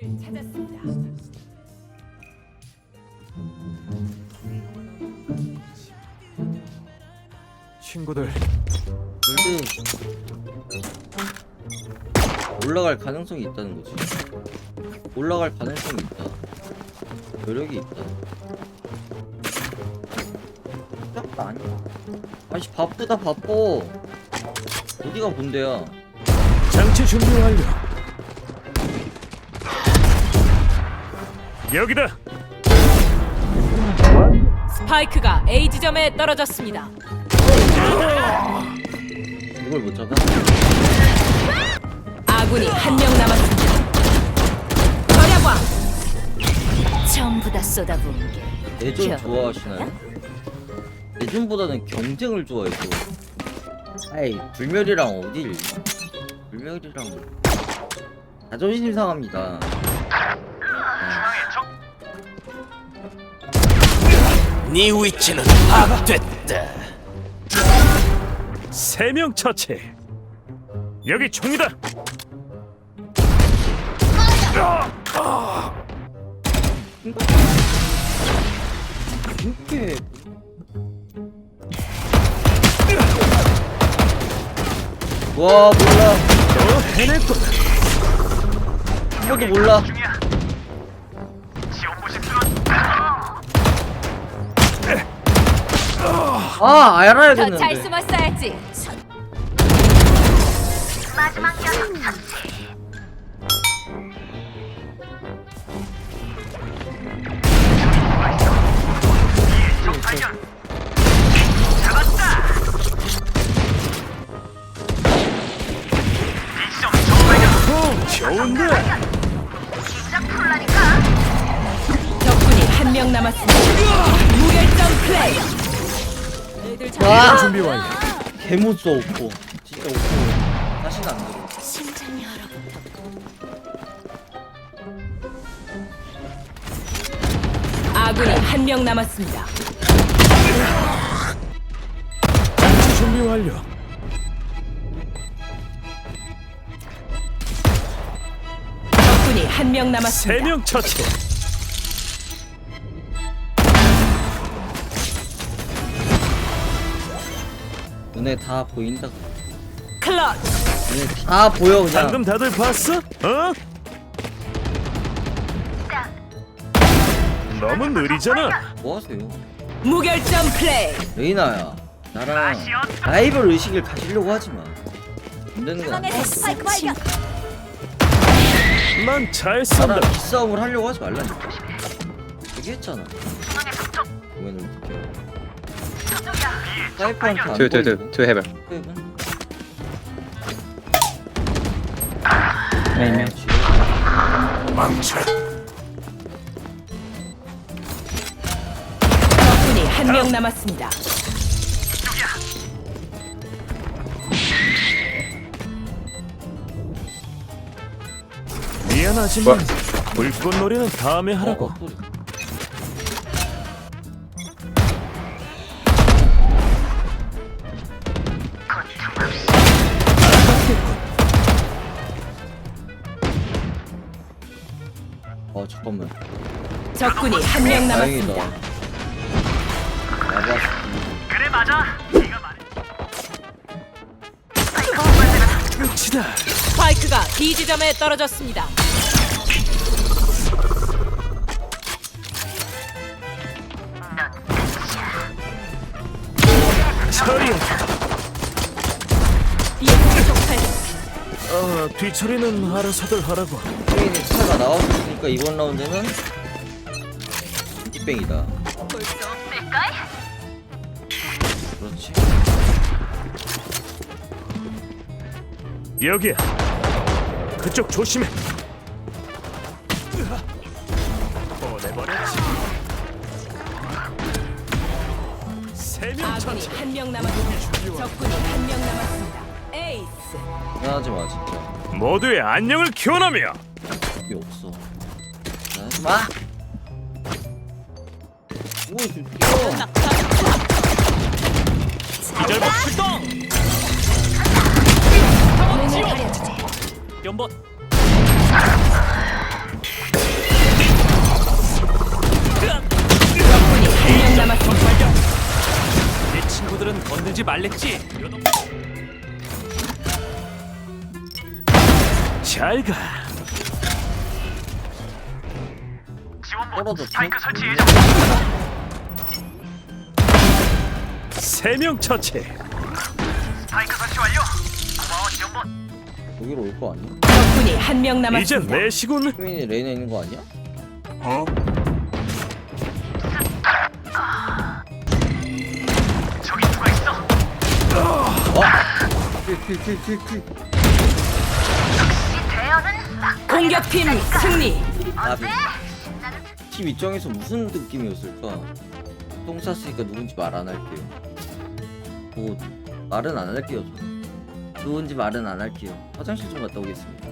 찾았습니다. 친구들 근데 올라갈 가능성이 있다는 거지. 올라갈 가능성이 있다. 여력이 있다. 딱 아니야. 아씨 바쁘다 바빠. 어디가 본대야? 장치 준비 완료. 여기다. 스파이크가 A 지점에 떨어졌습니다. 이걸 못 잡아? 아군이 한 명 남았습니다. 절야광 전부 다 쏟아부은 게 내전. 좋아하시나요? 내전보다는 경쟁을 좋아해서. 아이 불멸이랑 어딜? 불멸이랑 자존심 상합니다. 네 위치는 파악됐다. 세 명 처치. 여기 총이다. 이렇게 와 몰라 너 해낼 거다. 한 번도 몰라 아 알아야 더잘 되는데 숨었어야지. 오, 좋은데. 적군이 한 명 남았습니다. 와 준비 완료. 개못써 없고 진짜 없고 다시는 안 들어 심장이 얼어붙어. 아군이 한 명 남았습니다. 준비 완료. 적군이 한명세 남았습니다. 명 처치. 눈에 다 보인다 클러치 눈에 다 보여 그냥 방금 다들 봤어? 어? 너무 느리잖아. 뭐 하세요 무결점 플레이. 레이나야 나랑 라이벌 의식을 가지려고 하지 마 안 되는 거야 중앙에서 스파이크 발견. 난잘 쏜다. 나랑 기싸움을 하려고 하지 말라니까 얘기했잖아 보면은 어떡해 사이퍼한테 안 Two, two, two, 보이고 two heaven. 헤븐? Main, main. 망쳐. 적군이 한 명 남았습니다. 미안하지만 불꽃놀이는 다음에 하라고. 어, 잠깐만 적군이 한 명 다행이다 남았습니다. 나봤 끝이다. 스파이크가 B 지점에 떨어졌습니다. 처리. 이쪽 팔 어, 뒤처리는 알아서들 하라고. 트레인에 차가 나왔으니까 이번 라운드는 뒷뱅이다 그렇지 여기야. 그쪽 조심해. 보내버렸지. 세명 아군이. 한 명 남았습니다. 적군이 한 명 남았습니다. 에이스. 나하지 마 진짜. 모두의 안녕을 기원하며 이게 없어. 나하지 마. 오 진짜. 열번 출동. 눈을 가려주지. 연번 적군이 한 명 남았습니다. 내 친구들은 건들지 말랬지. 여덟 번. 잘 가. 떨어졌어? 세 명 처치. 여기로 올 거 아니야? 적군이 한 명 이제 남았습니다. 내 시군. 수민이 레인에 있는 거 아니야? 어? 킬킬킬킬킬 공격팀 승리. 아, 팀 입장에서 무슨 느낌이었을까? 똥 쌌으니까 누군지 말 안 할게요. 뭐 말은 안 할게요. 저는. 누군지 말은 안 할게요. 화장실 좀 갔다 오겠습니다.